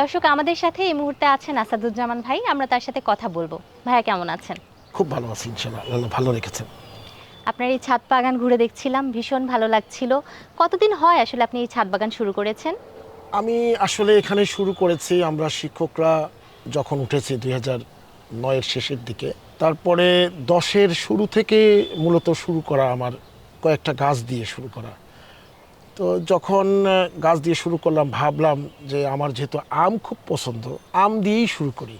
দর্শক আমাদের সাথে এই মুহূর্তে আছেন আসাদুজ্জামান ভাই। আমরা তার সাথে কথা বলব। ভাইয়া কেমন আছেন? খুব ভালো আছি ইনশাল্লাহ আল্লাহ ভালো রেখেছেন। আপনার এই ছাদ বাগান ঘুরে দেখছিলাম ভীষণ ভালো লাগছিল। কতদিন হয় আসলে আপনি এই ছাদ বাগান শুরু করেছেন? আমি আসলে এখানে শুরু করেছি আমরা শিক্ষকরা যখন উঠেছি দুই হাজার নয়ের শেষের দিকে। তারপরে দশের শুরু থেকে মূলত শুরু করা আমার কয়েকটা গাছ দিয়ে শুরু করা। তো যখন গাছ দিয়ে শুরু করলাম ভাবলাম যে আমার যেহেতু আম খুব পছন্দ আম দিয়েই শুরু করি।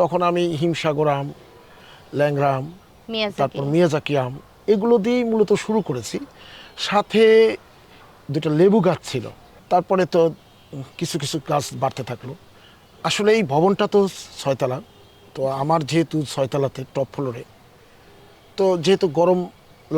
তখন আমি হিমসাগর আম ল্যাংরা আম। তারপর মিয়াজাকি আম এগুলো দিয়েই মূলত শুরু করেছি। সাথে দুটো লেবু গাছ ছিল তারপরে তো কিছু কিছু গাছ বাড়তে থাকল। আসলে এই ভবনটা তো ছয়তলা তো আমার যেহেতু ছয়তলাতে টপ ফ্লোরে তো যেহেতু গরম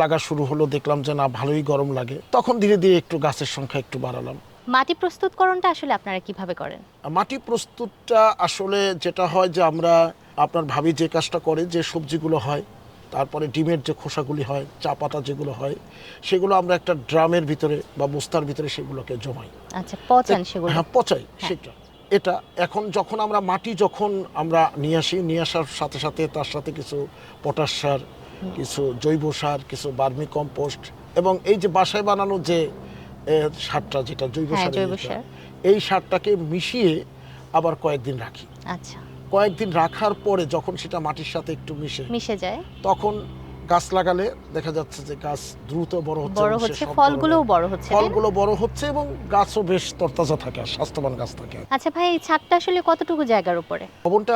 লাগা শুরু হলো দেখলাম যে না ভালোই গরম লাগে। তখন ধীরে ধীরে একটু গাছের সংখ্যা একটু বাড়ালাম। মাটি প্রস্তুতকরণটা আসলে আপনারা কীভাবে করেন? মাটি প্রস্তুতটা আসলে যেটা হয় যে আমরা আপনার ভাবি যে কাজটা করে যে সবজিগুলো হয় তারপরে ডিমের যে খোসাগুলি হয় চা পাতা যেগুলো হয় সেগুলো আমরা একটা ড্রামের ভিতরে বা বস্তার ভিতরে সেগুলোকে জমাই। আচ্ছা পচান সেগুলো। হ্যাঁ পচাই সেটা। এটা এখন যখন আমরা মাটি যখন আমরা নিয়ে আসি নিয়ে আসার সাথে সাথে তার সাথে কিছু পটাশ সার কিছু জৈব সার কিছু বার্মি কম্পোস্ট এবং এই যে বাসায় বানানো যে সারটা যেটা জৈব হ্যাঁ, সার। এই সারটাকে মিশিয়ে আবার কয়েকদিন রাখি। আচ্ছা। কয়েকদিন রাখার পরে যখন সেটা মাটির সাথে একটু মিশে মিশে যায়। তখন গাছ লাগালে দেখা যাচ্ছে যে গাছ দ্রুত বড় হচ্ছে বড় হচ্ছে ফলগুলোও বড় হচ্ছে ফলগুলো বড় হচ্ছে এবং গাছও বেশ তরতাজা থাকে স্বাস্থ্যবান গাছ থাকে। আচ্ছা ভাই এই ছাদটা আসলে কতটুকু জায়গার উপরে? ভবনটা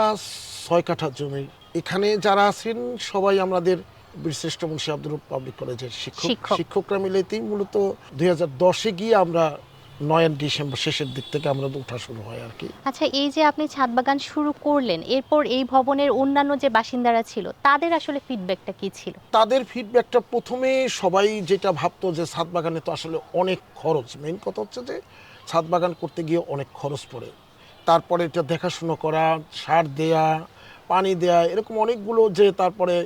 ছয় কাঠা জমি এখানে যারা আছেন সবাই আমাদের বীরশ্রেষ্ঠ মুন্সি আব্দুল পাবলিক কলেজের শিক্ষক। শিক্ষক। শিক্ষকরা মিলেতেই মূলত দুই হাজার দশে গিয়ে আমরা নয় ডিসেম্বর শেষের দিক থেকে আমরা উঠা শুরু হয় আর কি। আচ্ছা এই যে আপনি ছাদ বাগান শুরু করলেন এরপর এই ভবনের অন্যান্য যে বাসিন্দারা ছিল তাদের আসলে ফিডব্যাকটা কি ছিল? তাদের ফিডব্যাকটা প্রথমে সবাই যেটা ভাবতো যে ছাদ বাগানে তো আসলে অনেক খরচ। মেইন কথা হচ্ছে যে ছাদ বাগান করতে গিয়ে অনেক খরচ পড়ে। তারপরে এটা দেখাশুনো করা সার দেয়া পানি দেয়া এরকম অনেকগুলো যে তারপরে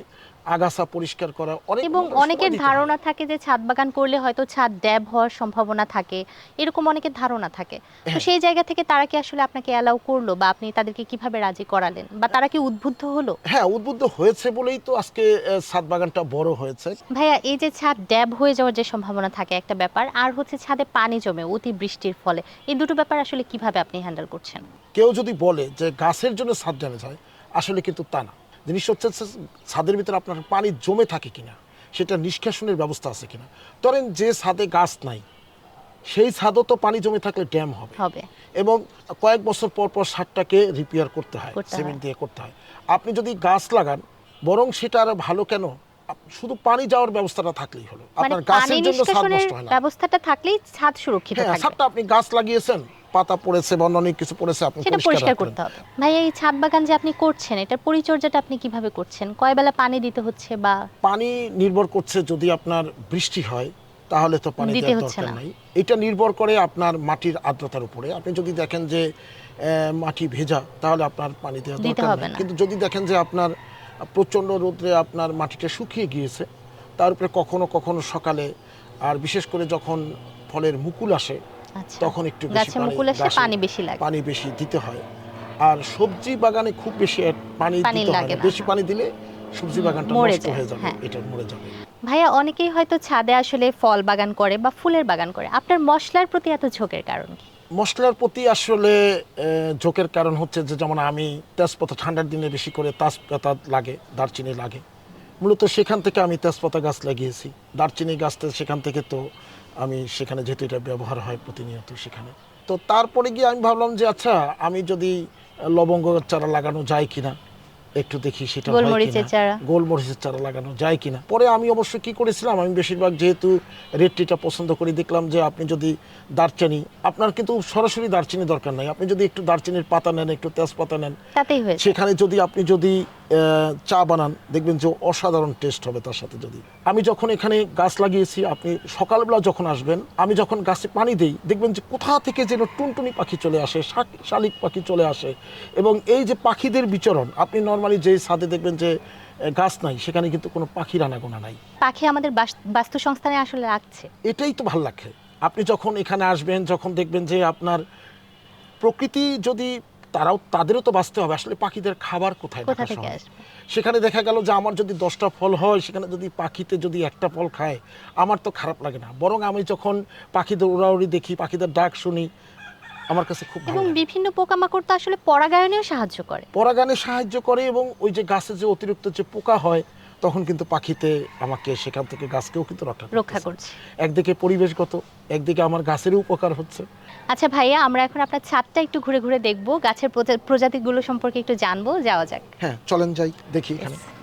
আগাছা পরিষ্কার করা অনেক এবং অনেকের ধারণা থাকে যে ছাদ বাগান করলে হয়তো ছাদ ড্যাব হওয়ার সম্ভাবনা থাকে এরকম অনেকের ধারণা থাকে। তো হ্যাঁ। সেই জায়গা থেকে তারা কি আসলে আপনাকে অ্যালাউ করল বা আপনি তাদেরকে কীভাবে রাজি করালেন? বা তারা কি উদ্বুদ্ধ হলো? হ্যাঁ উদ্বুদ্ধ হয়েছে বলেই তো আজকে ছাদ বাগানটা বড় হয়েছে। ভাইয়া এই যে ছাদ ড্যাব হয়ে যাওয়ার যে সম্ভাবনা থাকে একটা ব্যাপার আর হচ্ছে ছাদে পানি জমে অতি বৃষ্টির ফলে এই দুটো ব্যাপার আসলে কীভাবে আপনি হ্যান্ডেল করছেন? কেউ যদি বলে যে গাছের জন্য ছাদ জমে যায় আসলে কিন্তু তা না। জিনিস হচ্ছে ছাদের ভিতরে আপনার পানি জমে থাকে কিনা সেটা নিষ্কাশনের ব্যবস্থা আছে কিনা। ধরেন যে ছাদে গাছ নাই সেই ছাদও তো পানি জমে থাকলে ড্যাম হবে। এবং কয়েক বছর পর পর সারটাকে রিপেয়ার করতে হয় সিমেন্ট দিয়ে করতে হয়। আপনি যদি গাছ লাগান বরং সেটা আরও ভালো কেন? শুধু পানি যাওয়ার ব্যবস্থাটা থাকলেই হলো। মানে আপনার গাছের জন্য ছাদ নষ্ট হয় না। ব্যবস্থাটা থাকলেই ছাদ সুরক্ষিত হ্যাঁ থাকবে। ছাদটা আপনি গাছ লাগিয়েছেন পাতা পড়েছে বা অনেক কিছু পড়েছে আপনি সেটা পরিষ্কার। করতে হবে। ভাই এই ছাদ বাগান যে আপনি করছেন এটার পরিচর্যাটা আপনি কীভাবে করছেন? কয় বেলা পানি দিতে হচ্ছে বা পানি নির্ভর করছে যদি আপনার বৃষ্টি হয় তাহলে তো পানি দিতে দেওয়ার হচ্ছে দরকার না। নাই। এটা নির্ভর করে আপনার মাটির আর্দ্রতার উপরে। আপনি যদি দেখেন যে মাটি ভেজা তাহলে আপনার পানি দেওয়ার দরকার নেই। কিন্তু যদি দেখেন যে আপনার প্রচণ্ড রোদ্রে আপনার মাটিটা শুকিয়ে গিয়েছে তার উপরে কখনো কখনো সকালে আর বিশেষ করে যখন ফলের মুকুল আসে তখন একটু গাছে মুকুল আসলে পানি বেশি লাগে। পানি বেশি দিতে হয়। আর সবজি বাগানে খুব বেশি পানি দিতে হয়। বেশি পানি দিলে সবজি বাগানটা নষ্ট হয়ে যাবে হ্যাঁ। এটা মরে যাবে। ভাইয়া অনেকেই হয়তো ছাদে আসলে ফল বাগান করে বা ফুলের বাগান করে। আপনার মশলার প্রতি এত ঝোঁকের কারণ কি? মশলার প্রতি আসলে ঝোঁকের কারণ হচ্ছে যে যেমন আমি তেজপাতা ঠান্ডার দিনে বেশি করে তেজপাতা লাগে দারচিনি লাগে। মূলত সেখান থেকে আমি তেজপাতা গাছ লাগিয়েছি। দারচিনি গাছটা সেখান থেকে তো আমি সেখানে যেহেতু এটা ব্যবহার হয় প্রতিনিয়ত সেখানে। তো তারপরে গিয়ে আমি ভাবলাম যে আচ্ছা আমি যদি লবঙ্গ চারা লাগানো যায় কিনা একটু দেখি সেটা গোলমরিচের চারা। লাগানো যায় কিনা। পরে আমি অবশ্য কি করেছিলাম আমি বেশিরভাগ যেহেতু রেড টিটা পছন্দ করি দেখলাম যে আপনি যদি দারচিনি আপনার কিন্তু সরাসরি দারচিনি দরকার নাই। আপনি যদি একটু দারচিনির পাতা নেন একটু তেজপাতা নেন সেখানে যদি আপনি যদি চা বানান দেখবেন যে অসাধারণ টেস্ট হবে তার সাথে যদি। আমি যখন এখানে গাছ লাগিয়েছি আপনি সকালবেলা যখন আসবেন আমি যখন গাছে পানি দিই দেখবেন যে কোথা থেকে যেন টুনটুনি পাখি চলে আসে শাক- শালিক পাখি চলে আসে এবং এই যে পাখিদের বিচরণ আপনি নর্মালি যে ছাদে দেখবেন যে গাছ নাই সেখানে কিন্তু কোনো পাখির আনাগোনা নাই। পাখি আমাদের বাস- বাস্তুসংস্থানে আসলে রাখছে। এটাই তো ভালো লাগে আপনি যখন এখানে আসবেন যখন দেখবেন যে আপনার প্রকৃতি যদি তারাও তাদেরও তো বাঁচতে হবে। আসলে পাখিদের খাবার কোথায় সেখানে দেখা গেল যে আমার যদি দশটা ফল হয় সেখানে যদি পাখিতে যদি একটা ফল খায় আমার তো খারাপ লাগে না। বরং আমি যখন পাখিদের উড়াউড়ি দেখি পাখিদের ডাক শুনি আমার কাছে খুব এবং। বিভিন্ন পোকামাকড় তো আসলে পরাগায়নেও সাহায্য করে। পরাগায়নে সাহায্য করে এবং ওই যে গাছে যে অতিরিক্ত যে পোকা হয় তখন কিন্তু পাখিতে আমাকে সেখান থেকে গাছকেও কিন্তু রক্ষা রক্ষা করছে। একদিকে পরিবেশগত একদিকে আমার গাছের উপকার হচ্ছে। আচ্ছা ভাইয়া আমরা এখন আপনার ছাদটা একটু ঘুরে ঘুরে দেখব গাছের প্রজা- প্রজাতিগুলো সম্পর্কে একটু জানব যাওয়া যাক। হ্যাঁ চলেন যাই দেখি এখানে।